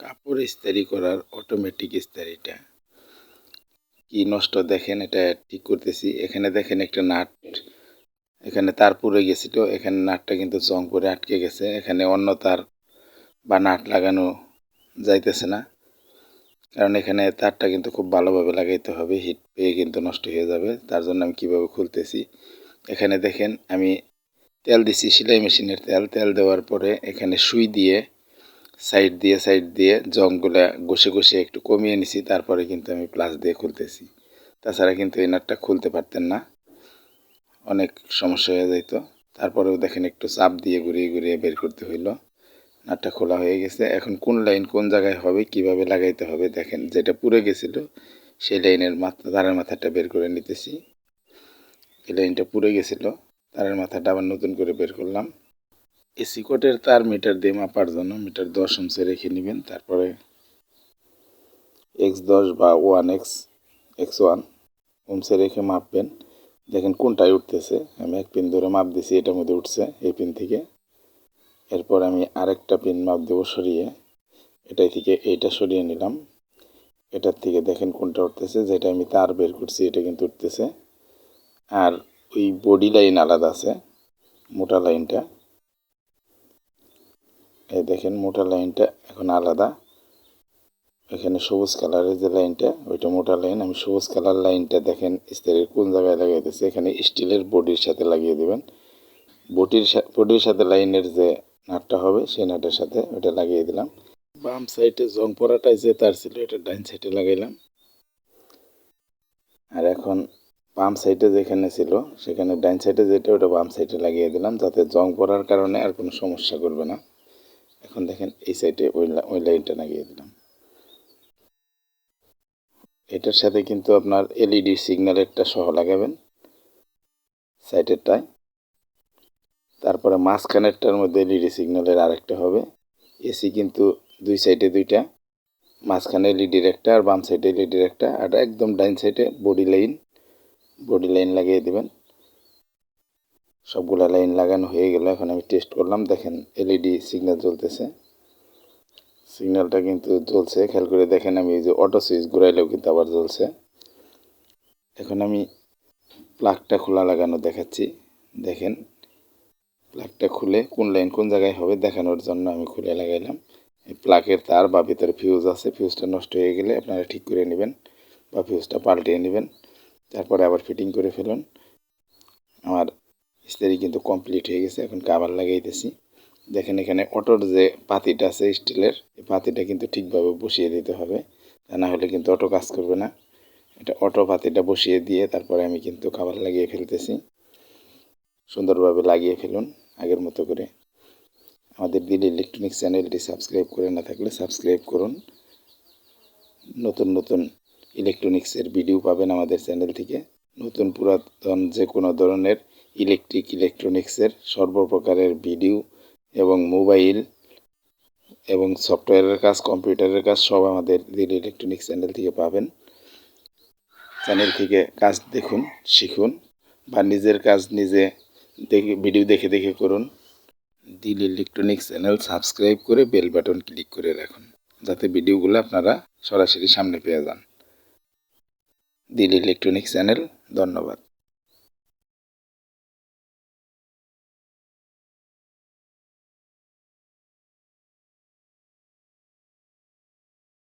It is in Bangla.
কাপড় ইস্তারি করার অটোমেটিক ইস্তারিটা। কি নষ্ট দেখেন, এটা ঠিক করতেছি। এখানে দেখেন একটা নাট, এখানে তার পুড়ে গেছিল, এখানে নাটটা কিন্তু জং করে আটকে গেছে। এখানে অন্য তার বা নাট লাগানো যাইতেছে না। কারণ এখানে তারটা কিন্তু খুব ভালোভাবে লাগাইতে হবে হিট পেয়ে কিন্তু নষ্ট হয়ে যাবে। তার জন্য আমি কীভাবে খুলতেছি? এখানে দেখেন, আমি তেল দিছি, সেলাই মেশিনের তেল। তেল দেওয়ার পরে এখানে সুই দিয়ে সাইড দিয়ে সাইড দিয়ে জংগুলা ঘষে ঘষে একটু কমিয়ে নিছি, তারপরে কিন্তু আমি প্লাস দিয়ে খুলতেছি। তাছাড়া কিন্তু এই নাটটা খুলতে পারতেন না, অনেক সমস্যা হয়ে যাইতো। তারপরেও দেখেন একটু চাপ দিয়ে ঘুরিয়ে ঘুরিয়ে বের করতে হইল। নাটটা খোলা হয়ে গেছে। এখন কোন লাইন কোন জায়গায় হবে, কীভাবে লাগাইতে হবে, দেখেন যেটা পুড়ে গেছিল, সেই লাইনের মাথা, তারের মাথাটা বের করে নিতেছি। এই লাইনটা পুড়ে গেছিল, তারের মাথাটা আবার নতুন করে বের করলাম। এসি কোটের তার মিটার দিয়ে মাপার জন্য মিটার দশ অংশে রেখে নেবেন। তারপরে এক্স দশ বা ওয়ান এক্স এক্স ওয়ান অংশে রেখে মাপবেন। দেখেন কোনটায় উঠতেছে। আমি এক পিন ধরে মাপ দিছি, এটার মধ্যে উঠছে এই পিন থেকে। এরপর আমি আরেকটা পিন মাপ দেবো সরিয়ে। এটাই থেকে এইটা সরিয়ে নিলাম। এটার থেকে দেখেন কোনটা উঠতেছে, যেটা আমি তার বের করছি, এটা কিন্তু উঠতেছে। আর ওই বডি লাইন আলাদা আছে, মোটা লাইনটা এই দেখেন মোটা লাইনটা এখন আলাদা। এখানে সবুজ কালারের যে লাইনটা, ওইটা মোটা লাইন। আমি সবুজ কালার লাইনটা দেখেন স্তরের কোন জায়গায় লাগাইতেছি? এখানে স্টিলের বডির সাথে লাগিয়ে দেবেন। বডির বডির সাথে লাইনের যে নাটটা হবে, সেই নাটের সাথে ওটা লাগিয়ে দিলাম। বাম সাইডে জং পরাটাই যে তার ছিল, এটা ডাইন সাইডে লাগাইলাম। আর এখন বাম সাইডে যেখানে ছিল, সেখানে ডাইন সাইডে যেটা, ওটা বাম সাইডে লাগিয়ে দিলাম, যাতে জং পড়ার কারণে আর কোনো সমস্যা করবে না। এখন দেখেন, এই সাইডে ওই ওই লাইনটা লাগিয়ে দিলাম। এটার সাথে কিন্তু আপনার এলইডি সিগন্যালেরটা সহ লাগাবেন সাইডেরটায় তারপরে মাঝখানেরটার মধ্যে এলইডি সিগন্যালের আরেকটা হবে। এসি কিন্তু দুই সাইডে দুইটা, মাঝখানে এলইডির একটা আর বাম সাইডে এলইডির একটা। আর একদম ডাইন সাইডে বডি লাইন বডি লাইন লাগিয়ে দেবেন। সবগুলা লাইন লাগানো হয়ে গেল। এখন আমি টেস্ট করলাম। দেখেন এলইডি সিগন্যাল জ্বলতেছে। সিগন্যালটা কিন্তু জ্বলছে। খেয়াল করে দেখেন আমি এই যে অটো সুইচ ঘুরাইলেও কিন্তু আবার জ্বলছে। এখন আমি প্লাগটা খোলা লাগানো দেখাচ্ছি। দেখেন প্লাগটা খুলে কোন লাইন কোন জায়গায় হবে দেখানোর জন্য আমি খুলে লাগাইলাম। প্লাগের তার বা ভিতরে ফিউজ আছে ফিউজটা নষ্ট হয়ে গেলে আপনারা ঠিক করে নেবেন বা ফিউজটা পাল্টিয়ে নেবেন। তারপরে আবার ফিটিং করে ফেলুন। আমার ইস্তারি কিন্তু কমপ্লিট হয়ে গেছে, এখন কাবার লাগাইতেছি। দেখেন এখানে অটোর যে পাতিটা আছে স্টিলের এই পাতিটা কিন্তু ঠিকভাবে বসিয়ে দিতে হবে। তা না হলে কিন্তু অটো কাজ করবে না। এটা অটো পাতিটা বসিয়ে দিয়ে তারপরে আমি কিন্তু খাবার লাগিয়ে ফেলতেছি। সুন্দরভাবে লাগিয়ে ফেলুন, আগের মতো করে। আমাদের দিল ইলেকট্রনিক্স চ্যানেলটি সাবস্ক্রাইব করে না থাকলে সাবস্ক্রাইব করুন। নতুন নতুন ইলেকট্রনিক্সের ভিডিও পাবেন আমাদের চ্যানেল থেকে। নতুন পুরাতন যে কোনো ধরনের ইলেকট্রিক ইলেকট্রনিক্সের সর্বপ্রকারের ভিডিও এবং মোবাইল এবং সফটওয়্যারের কাজ কম্পিউটারের কাজ সব আমাদের দিল ইলেকট্রনিক্স চ্যানেল থেকে পাবেন। চ্যানেল থেকে কাজ দেখুন, শিখুন বা নিজের কাজ নিজে দেখে ভিডিও দেখে দেখে করুন। দিল ইলেকট্রনিক্স চ্যানেল সাবস্ক্রাইব করে বেল বাটন ক্লিক করে রাখুন, যাতে ভিডিওগুলো আপনারা সরাসরি সামনে পেয়ে যান। দিল ইলেকট্রনিক্স চ্যানেল ধন্যবাদ।